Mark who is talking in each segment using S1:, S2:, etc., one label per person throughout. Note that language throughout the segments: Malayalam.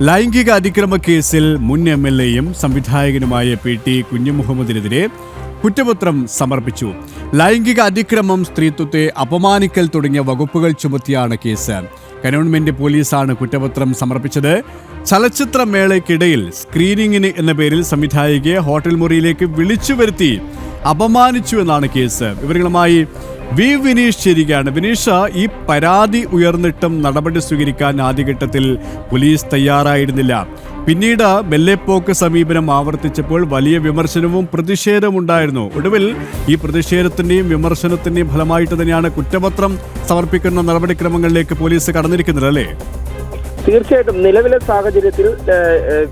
S1: ലൈംഗിക അതിക്രമ കേസിൽ മുൻ എം എൽ എയും സംവിധായകനുമായ പി ടി കുഞ്ഞുമുഹമ്മദിനെതിരെ കുറ്റപത്രം സമർപ്പിച്ചു. ലൈംഗിക അതിക്രമം സ്ത്രീത്വത്തെ അപമാനിക്കൽ തുടങ്ങിയ വകുപ്പുകൾ ചുമത്തിയാണ് കേസ്. കനോൺമെന്റ് പോലീസാണ് കുറ്റപത്രം സമർപ്പിച്ചത്. ചലച്ചിത്രമേളയ്ക്കിടയിൽ സ്ക്രീനിങ്ങിന് എന്ന പേരിൽ സംവിധായികയെ ഹോട്ടൽ മുറിയിലേക്ക് വിളിച്ചു വരുത്തി അപമാനിച്ചു എന്നാണ് കേസ്. വിവരങ്ങളുമായി വി വിനീഷ് ചേരുകയാണ്. വിനീഷ ഈ പരാതി ഉയർന്നിട്ടും നടപടി സ്വീകരിക്കാൻ ആദ്യഘട്ടത്തിൽ പോലീസ് തയ്യാറായിരുന്നില്ല. പിന്നീട് മെല്ലെപ്പോക്ക് സമീപനം ആവർത്തിച്ചപ്പോൾ വലിയ വിമർശനവും പ്രതിഷേധവും ഉണ്ടായിരുന്നു ഒടുവിൽ ഈ പ്രതിഷേധത്തിന്റെയും വിമർശനത്തിന്റെയും ഫലമായിട്ട് തന്നെയാണ് കുറ്റപത്രം സമർപ്പിക്കുന്ന നടപടിക്രമങ്ങളിലേക്ക് പോലീസ് കടന്നിരിക്കുന്നത് അല്ലേ?
S2: തീർച്ചയായിട്ടും നിലവിലെ സാഹചര്യത്തിൽ ഏഹ്,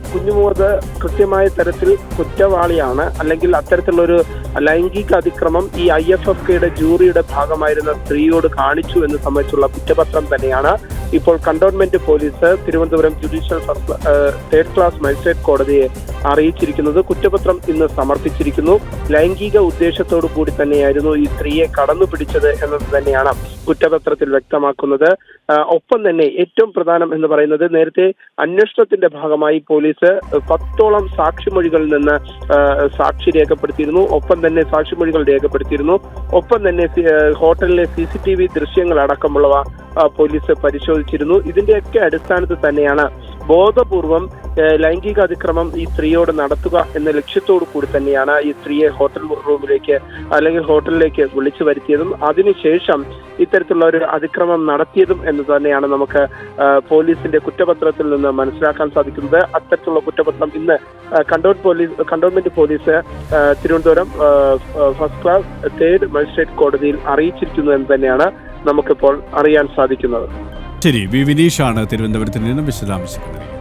S2: കൃത്യമായ തരത്തിൽ കുറ്റവാളിയാണ്. അല്ലെങ്കിൽ അത്തരത്തിലുള്ളൊരു ലൈംഗിക അതിക്രമം ഈ ഐ എഫ് എഫ് കെയുടെ ജൂറിയുടെ ഭാഗമായിരുന്ന സ്ത്രീയോട് കാണിച്ചു എന്ന് സംബന്ധിച്ചുള്ള കുറ്റപത്രം തന്നെയാണ്. ഇപ്പോൾ cantonment police Thiruvananthapuram judicial third class magistrate കോടതിയെ അറിയിച്ചിരിക്കുന്നത് കുറ്റപത്രം ഇന്ന് സമർപ്പിച്ചിരിക്കുന്നു. ലൈംഗിക ഉദ്ദേശത്തോടു കൂടി തന്നെയായിരുന്നു ഈ സ്ത്രീയെ കടന്നു പിടിച്ചത് എന്നത് തന്നെയാണ് കുറ്റപത്രത്തിൽ വ്യക്തമാക്കുന്നത്. ഒപ്പം തന്നെ ഏറ്റവും പ്രധാനം എന്ന് പറയുന്നത് നേരത്തെ അന്വേഷണത്തിന്റെ ഭാഗമായി പോലീസ് പത്തോളം സാക്ഷിമൊഴികളിൽ നിന്ന് സാക്ഷി രേഖപ്പെടുത്തിയിരുന്നു. ഒപ്പം തന്നെ സാക്ഷിമൊഴികൾ രേഖപ്പെടുത്തിയിരുന്നു. ഒപ്പം തന്നെ ഹോട്ടലിലെ സി സി ടി വി ദൃശ്യങ്ങൾ അടക്കമുള്ളവ പോലീസ് പരിശോധിച്ചിരുന്നു. ഇതിന്റെയൊക്കെ അടിസ്ഥാനത്തിൽ തന്നെയാണ് ബോധപൂർവം ലൈംഗിക അതിക്രമം ഈ സ്ത്രീയോട് നടത്തുക എന്ന ലക്ഷ്യത്തോടു കൂടി തന്നെയാണ് ഈ സ്ത്രീയെ ഹോട്ടൽ റൂമിലേക്ക് അല്ലെങ്കിൽ ഹോട്ടലിലേക്ക് വിളിച്ചു വരുത്തിയതും അതിനുശേഷം ഇത്തരത്തിലുള്ള ഒരു അതിക്രമം നടത്തിയതും എന്ന് തന്നെയാണ് നമുക്ക് പോലീസിന്റെ കുറ്റപത്രത്തിൽ നിന്ന് മനസ്സിലാക്കാൻ സാധിക്കുന്നത്. അത്തരത്തിലുള്ള കുറ്റപത്രം ഇന്ന് canton police cantonment police Thiruvananthapuram first class third magistrate കോടതിയിൽ അറിയിച്ചിരിക്കുന്നു എന്ന് തന്നെയാണ് നമുക്കിപ്പോൾ അറിയാൻ സാധിക്കുന്നത്.
S1: ശരി വി വിനീഷാണ് തിരുവനന്തപുരത്ത് നിന്ന് വിശദാംശങ്ങൾ.